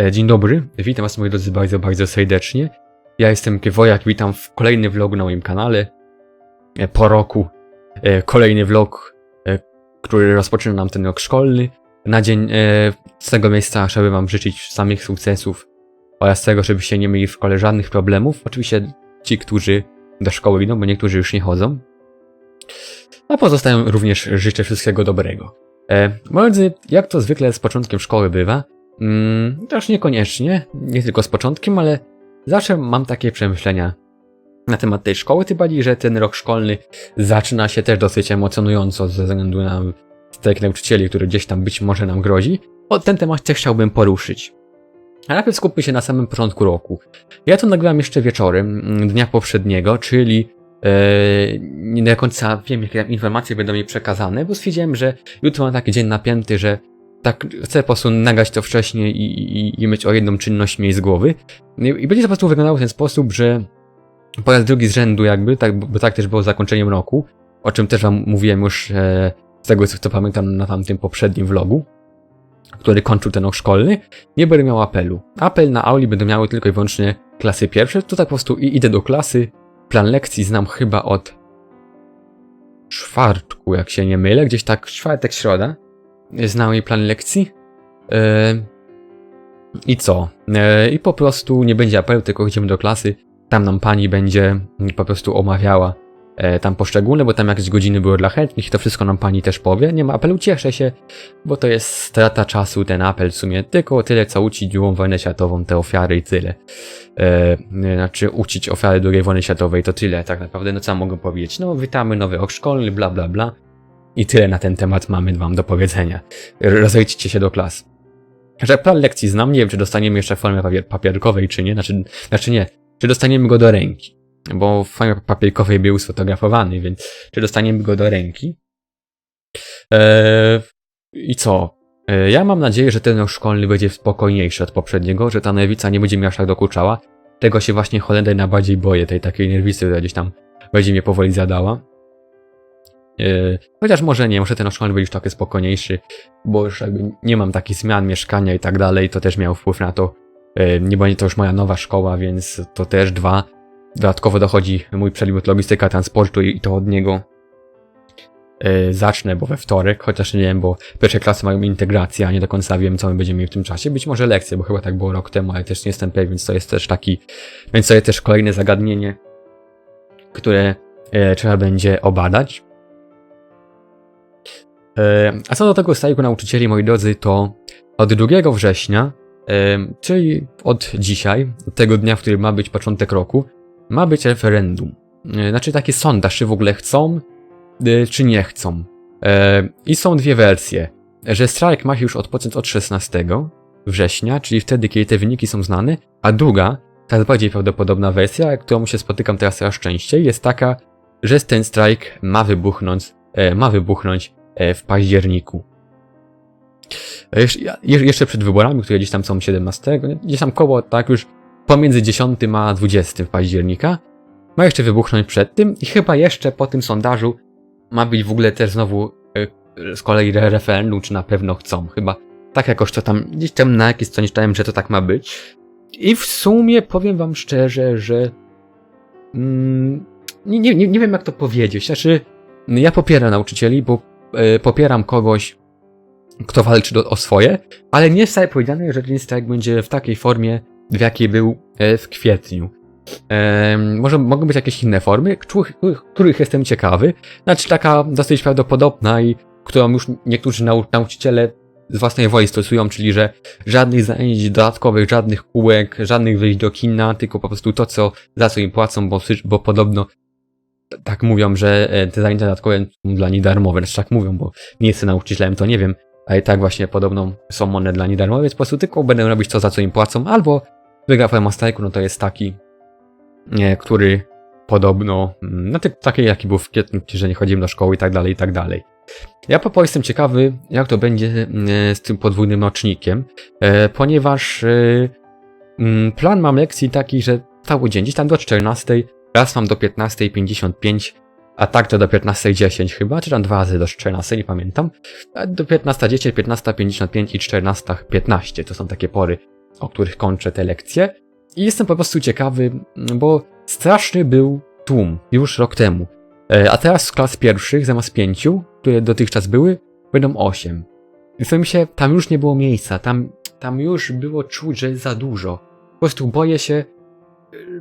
E, Dzień dobry, witam was moi drodzy bardzo, bardzo serdecznie. Ja jestem Kiewojak, witam w kolejny vlog na moim kanale. E, Po roku e, kolejny vlog, który rozpoczyna nam ten rok szkolny. Na dzień z tego miejsca chciałbym wam życzyć samych sukcesów oraz tego, żebyście nie mieli w szkole żadnych problemów. Oczywiście ci, którzy do szkoły idą, bo niektórzy już nie chodzą. A pozostałym również życzę wszystkiego dobrego. E, moi drodzy, jak to zwykle z początkiem szkoły bywa, mm, też niekoniecznie, nie tylko z początkiem, ale zawsze mam takie przemyślenia na temat tej szkoły, tym bardziej, że ten rok szkolny zaczyna się też dosyć emocjonująco ze względu na strajk nauczycieli, który gdzieś tam być może nam grozi. O ten temat też chciałbym poruszyć. A najpierw skupmy się na samym początku roku. Ja to nagrywam jeszcze wieczorem mm, dnia poprzedniego, czyli e, nie do końca wiem, jakie tam informacje będą mi przekazane, bo stwierdziłem, że jutro mam taki dzień napięty, że tak chcę po prostu nagrać to wcześniej i, i, i mieć o jedną czynność mniej z głowy. I, I będzie to po prostu wyglądało w ten sposób, że po raz drugi z rzędu jakby, tak, bo tak też było zakończeniem roku, o czym też wam mówiłem już e, z tego, co, co pamiętam na tamtym poprzednim vlogu, który kończył ten rok szkolny, nie będę miał apelu. Apel na auli będą miały tylko i wyłącznie klasy pierwsze, to tak po prostu i- idę do klasy, plan lekcji znam chyba od czwartku, jak się nie mylę, gdzieś tak czwartek, środa, znam jej plan lekcji. E, I co? E, I po prostu nie będzie apelu, tylko idziemy do klasy, tam nam pani będzie po prostu omawiała e, tam poszczególne, bo tam jakieś godziny były dla chętnych i to wszystko nam pani też powie. Nie ma apelu, cieszę się, bo to jest strata czasu, ten apel w sumie tylko tyle, co uczyć drugą wojnę światową, te ofiary i tyle. E, znaczy uczyć ofiary II wojny światowej, to tyle tak naprawdę, no co mogę powiedzieć? No witamy nowy rok szkolny, bla bla bla. I tyle na ten temat mamy wam do powiedzenia. Rozejdźcie się do klas. Że plan lekcji znam, nie wiem czy dostaniemy jeszcze w formie papier papierkowej czy nie, znaczy, znaczy nie, czy dostaniemy go do ręki. Bo w formie papierkowej był sfotografowany, więc czy dostaniemy go do ręki. Eee, I co? Eee, ja mam nadzieję, że ten rok szkolny będzie spokojniejszy od poprzedniego, że ta nerwica nie będzie mi aż tak dokuczała. Tego się właśnie Holender najbardziej boję, tej takiej nerwicy, która gdzieś tam będzie mnie powoli zadała. Eee, chociaż może nie, może ten rok szkolny będzie już taki spokojniejszy, bo już jakby nie mam takich zmian mieszkania i tak dalej, to też miał wpływ na to. Eee, nie będzie to już moja nowa szkoła, więc to też dwa. Dodatkowo dochodzi mój przedmiot logistyka transportu i to od niego e, zacznę, bo we wtorek, chociaż nie wiem, bo pierwsze klasy mają integrację, a nie do końca wiem, co my będziemy mieli w tym czasie. Być może lekcje, bo chyba tak było rok temu, ale też nie jestem pewien, więc to jest też taki, więc to jest też kolejne zagadnienie, które e, trzeba będzie obadać. A co do tego strajku nauczycieli, moi drodzy, to od 2 września, czyli od dzisiaj, tego dnia, w którym ma być początek roku, ma być referendum. E, Znaczy taki sondaż, czy w ogóle chcą, e, czy nie chcą. I są dwie wersje, że strajk ma się już odpocząć od 16 września, czyli wtedy, kiedy te wyniki są znane, a druga, ta bardziej prawdopodobna wersja, którą się spotykam teraz coraz częściej, jest taka, że ten strajk ma wybuchnąć, e, ma wybuchnąć w październiku. E, Jeszcze, przed wyborami, które gdzieś tam są 17, nie? gdzieś tam koło, tak już pomiędzy 10 a 20 października, ma jeszcze wybuchnąć przed tym i chyba jeszcze po tym sondażu ma być w ogóle też znowu e, z kolei re- referendum, czy na pewno chcą. Chyba tak jakoś to tam, gdzieś tam na jakiejś stronie czytałem, że to tak ma być. I w sumie powiem wam szczerze, że mm, nie, nie, nie wiem jak to powiedzieć. Znaczy, ja popieram nauczycieli, bo e, popieram kogoś, kto walczy do, o swoje, ale nie jest powiedziane, że strajk będzie w takiej formie, w jakiej był e, w kwietniu. Może mogą być jakieś inne formy, których, których jestem ciekawy. Znaczy taka dosyć prawdopodobna i którą już niektórzy nau nauczyciele z własnej woli stosują, czyli że żadnych zajęć dodatkowych, żadnych kółek, żadnych wyjść do kina, tylko po prostu to, co za co im płacą, bo, bo podobno tak mówią, że e, te zajęcia dodatkowe są dla nich darmowe. Znaczy tak mówią, bo nie jestem nauczycielem, to nie wiem, ale tak właśnie podobno są one dla nich darmowe, więc po prostu tylko będą robić to, za co im płacą, albo druga forma strajku, no to jest taki, nie, który podobno, mm, no tak, taki jaki był w kwietniu, że nie chodzimy do szkoły i tak dalej, i tak dalej. Ja po prostu jestem ciekawy, jak to będzie e, z tym podwójnym rocznikiem, e, ponieważ mm, plan mam lekcji taki, że cały dzień, gdzieś tam do 14, raz mam do 15.55, a tak to do 15.10 chyba, czy tam dwa razy do 14, nie pamiętam. Do 15.10, 15.55 i 14.15 to są takie pory, o których kończę te lekcje. I jestem po prostu ciekawy, bo straszny był tłum już rok temu. E, A teraz z klas pierwszych, zamiast pięciu, które dotychczas były, będą osiem. I w sensie, tam już nie było miejsca, tam, tam już było czuć, że za dużo. Po prostu boję się.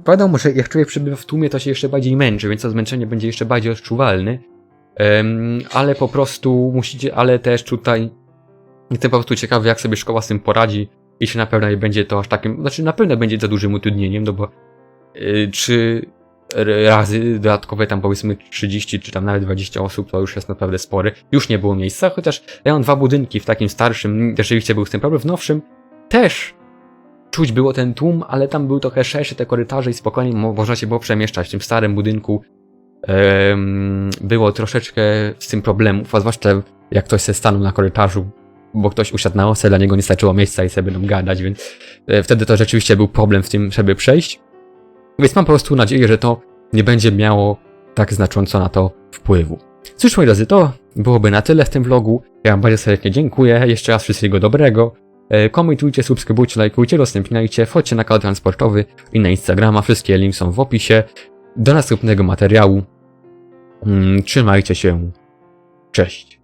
Wiadomo, że jak człowiek przebywa w tłumie, to się jeszcze bardziej męczy, więc to zmęczenie będzie jeszcze bardziej odczuwalny. Em, ale po prostu musicie, ale też tutaj jestem po prostu ciekawy, jak sobie szkoła z tym poradzi i czy na pewno nie będzie to aż takim, znaczy na pewno będzie za dużym utrudnieniem, no bo trzy r- razy dodatkowe tam powiedzmy 30 czy tam nawet 20 osób to już jest naprawdę spory. Już nie było miejsca, chociaż ja mam dwa budynki w takim starszym, rzeczywiście był z tym problem, w nowszym też czuć było ten tłum, ale tam był trochę szerszy te korytarze i spokojnie mo- można się było przemieszczać. W tym starym budynku było troszeczkę z tym problemów, a zwłaszcza jak ktoś se stanął na korytarzu, bo ktoś usiadł na osę, dla niego nie starczyło miejsca i sobie będą gadać, więc e, wtedy to rzeczywiście był problem w tym, żeby przejść. Więc mam po prostu nadzieję, że to nie będzie miało tak znacząco na to wpływu. Cóż, moi drodzy, to byłoby na tyle w tym vlogu. Ja wam bardzo serdecznie dziękuję. Jeszcze raz wszystkiego dobrego. E, Komentujcie, subskrybujcie, lajkujcie, udostępniajcie, wchodźcie na kanał transportowy i na Instagrama. Wszystkie linki są w opisie. Do następnego materiału. Mm, Trzymajcie się. Cześć.